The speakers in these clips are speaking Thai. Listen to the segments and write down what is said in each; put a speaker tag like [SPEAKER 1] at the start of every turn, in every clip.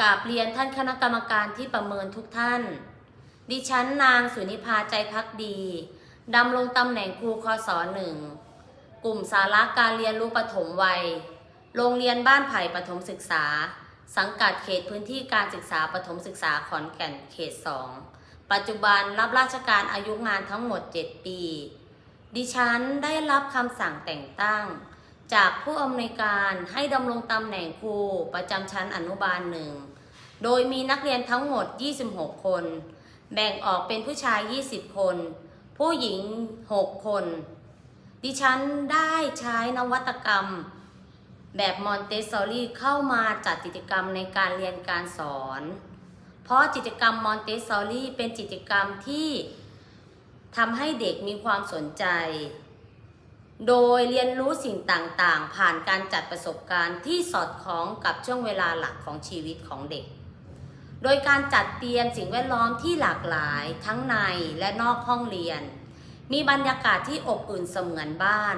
[SPEAKER 1] กราบเรียนท่านคณะกรรมการที่ประเมินทุกท่าน ดิฉันนางสุนิพาใจพักดีดำรงตำแหน่งครูคศหนึ่งกลุ่มสาระการเรียนรู้ปฐมวัย โรงเรียนบ้านไผ่ปฐมศึกษา สังกัดเขตพื้นที่การศึกษาปฐมศึกษาขอนแก่นเขต2ปัจจุบันรับราชการอายุงานทั้งหมด 7 ปี ดิฉันได้รับคำสั่งแต่งตั้ง จากผู้อำนวยการให้ดำรงตำแหน่งครูประจำชั้นอนุบาลหนึ่ง โดยมีนักเรียนทั้งหมด 26 คน แบ่งออกเป็นผู้ชาย 20 คน ผู้หญิง 6 คน ดิฉันได้ใช้นวัตกรรม แบบมอนเตสซอรี่เข้ามาจัดกิจกรรมในการเรียนการสอน เพราะกิจกรรมมอนเตสซอรี่เป็นกิจกรรมที่ทำให้เด็กมีความสนใจ โดยเรียนรู้สิ่งต่างๆ ผ่านการจัดประสบการณ์ที่สอดคล้องกับช่วงเวลาหลักของชีวิตของเด็ก โดยการจัดเตรียมสิ่งแวดล้อมที่หลากหลายทั้งในและนอกห้องเรียน มีบรรยากาศที่อบอุ่นเสมือนบ้าน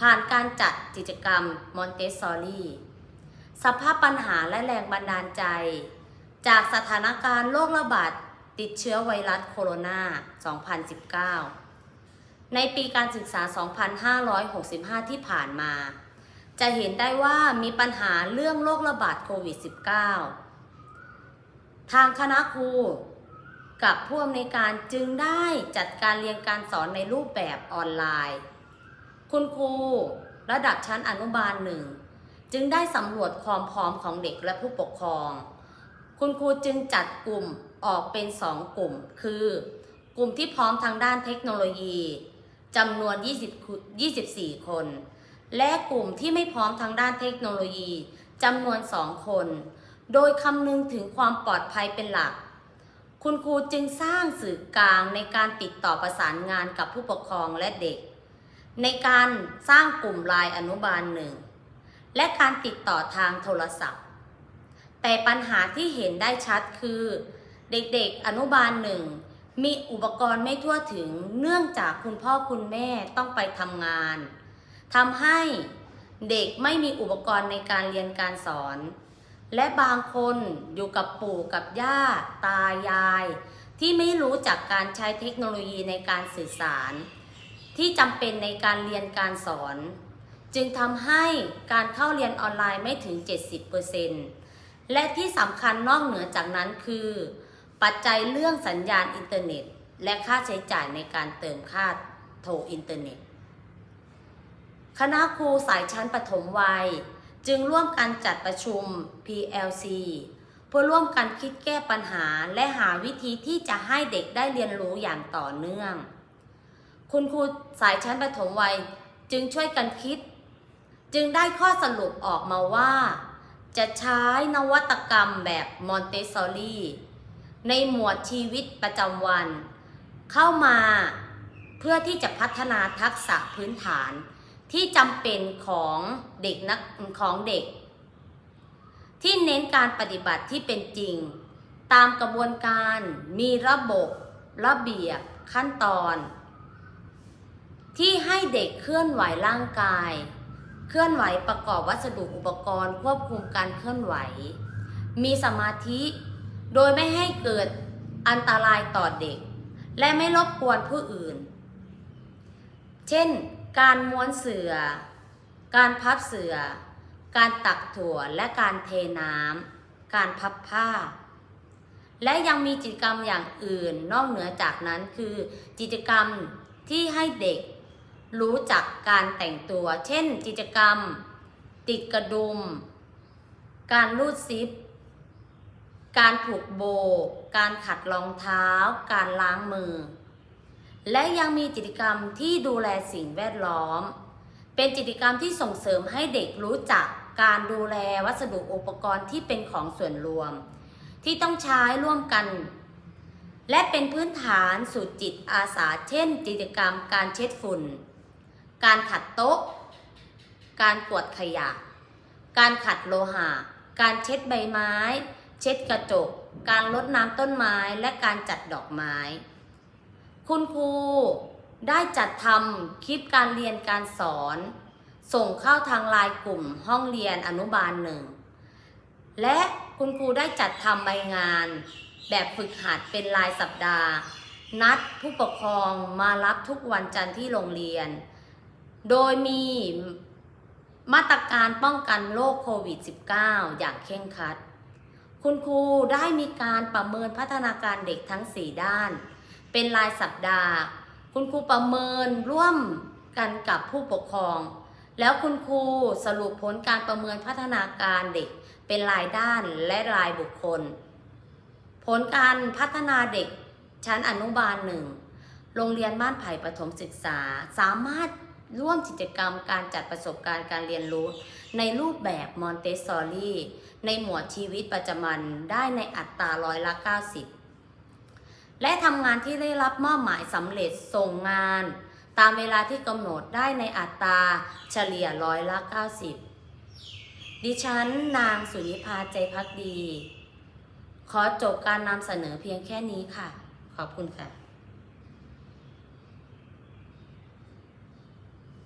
[SPEAKER 1] ผ่านการจัดกิจกรรมมอนเตสซอรี่สภาพปัญหาและแรงบันดาลใจ จากสถานการณ์โรคระบาดติดเชื้อไวรัสโคโรนา 2019 ในปีการศึกษา 2565 ที่ผ่านมา จะเห็นได้ว่ามีปัญหาเรื่องโรคระบาดโควิด -19 ทางคณะครูกับผู้อำนวยการจึงได้จัดการเรียนการสอนในรูปแบบออนไลน์ คุณครูระดับชั้นอนุบาลหนึ่งจึงได้สำรวจความพร้อมของเด็กและผู้ปกครอง คุณครูจึงจัดกลุ่มออกเป็นสองกลุ่ม คือ กลุ่มที่พร้อมทางด้านเทคโนโลยีจำนวน 20คุ24 คน และกลุ่มที่ไม่พร้อมทางด้านเทคโนโลยีจำนวน 2 คน โดยคำนึงถึงความปลอดภัยเป็นหลัก คุณครูจึงสร้างสื่อกลางในการติดต่อประสานงานกับผู้ปกครองและเด็ก ในการสร้างกลุ่มไลน์อนุบาลหนึ่ง และการติดต่อทางโทรศัพท์ แต่ปัญหาที่เห็นได้ชัดคือ เด็กๆอนุบาลหนึ่งมีอุปกรณ์ไม่ทั่วถึงเนื่องจากคุณพ่อคุณแม่ต้องไปทำงานทำให้เด็กไม่มีอุปกรณ์ในการเรียนการสอน และบางคนอยู่กับปู่กับย่าตายาย ที่ไม่รู้จักการใช้เทคโนโลยีในการสื่อสาร ที่จำเป็นในการเรียนการสอน จึงทำให้การเข้าเรียนออนไลน์ไม่ถึง 70%และที่สำคัญนอกเหนือจากนั้นคือ ปัจจัยเรื่องสัญญาณอินเทอร์เน็ต และค่าใช้จ่ายในการเติมค่าโทรอินเทอร์เน็ต คณะครูสายชั้นปฐมวัย จึงร่วมกันจัดประชุม PLC เพื่อร่วมกันคิดแก้ปัญหาและหาวิธีที่จะให้เด็กได้เรียนรู้อย่างต่อเนื่อง คุณครูสายชั้นปฐมวัยจึงช่วยกันคิด จึงได้ข้อสรุปออกมาว่า จะใช้นวัตกรรมแบบมอนเตสซอรี่ในหมวดชีวิตประจำวัน เข้ามาเพื่อที่จะพัฒนาทักษะพื้นฐาน ที่จำเป็นของเด็กนักของเด็ก ที่เน้นการปฏิบัติที่เป็นจริง ตามกระบวนการมีระบบระเบียบขั้นตอน ที่ให้เด็กเคลื่อนไหวร่างกาย เคลื่อนไหวประกอบวัสดุอุปกรณ์ ควบคุมการเคลื่อนไหว มีสมาธิโดยไม่ให้เกิดอันตรายต่อเด็ก และไม่รบกวนผู้อื่น เช่น การม้วนเสือ การพับเสือ การตักถั่วและการเทน้ำ การพับผ้า และยังมีกิจกรรมอย่างอื่นนอกเหนือจากนั้นคือ กิจกรรมที่ให้เด็กรู้จักการแต่งตัว เช่น กิจกรรม ติดกระดุม การรูดซิป การผูกโบ การขัดรองเท้า การล้างมือ และยังมีกิจกรรมที่ดูแลสิ่งแวดล้อม เป็นกิจกรรมที่ส่งเสริมให้เด็กรู้จักการดูแลวัสดุอุปกรณ์ที่เป็นของส่วนรวม ที่ต้องใช้ร่วมกัน และเป็นพื้นฐานสู่จิตอาสาเช่น กิจกรรมการเช็ดฝุ่น การขัดโต๊ะ การกวดขยะ การขัดโลหะ การเช็ดใบไม้ เช็ดกระจก การลดน้ำต้นไม้และการจัดดอกไม้ คุณครูได้จัดทำคลิปการเรียนการสอน ส่งเข้าทางไลน์กลุ่มห้องเรียนอนุบาลหนึ่ง และคุณครูได้จัดทำใบงาน แบบฝึกหัดเป็นรายสัปดาห์ นัดผู้ปกครองมารับทุกวันจันทร์ที่โรงเรียน โดยมีมาตรการป้องกันโรคโควิด -19 อย่างเคร่งครัด คุณครูได้มีการประเมินพัฒนาการเด็กทั้ง 4 ด้าน เป็นรายสัปดาห์ คุณครูประเมินร่วมกันกับผู้ปกครอง แล้วคุณครูสรุปผลการประเมินพัฒนาการเด็ก เป็นรายด้านและรายบุคคล ผลการพัฒนาเด็กชั้นอนุบาลหนึ่งโรงเรียนบ้านไผ่ประถมศึกษา สามารถร่วมกิจกรรมการจัดประสบการณ์การเรียนรู้ ในรูปแบบมอนเตสซอรี่ในหมวดชีวิตประจำวันได้ในอัตราร้อยละ 90 และทำงานที่ได้รับมอบหมายสำเร็จส่งงาน ตามเวลาที่กำหนดได้ในอัตราเฉลี่ยร้อยละ90 ดิฉันนางสุนิพาใจพักดี ขอจบการนำเสนอเพียงแค่นี้ค่ะ ขอบคุณค่ะ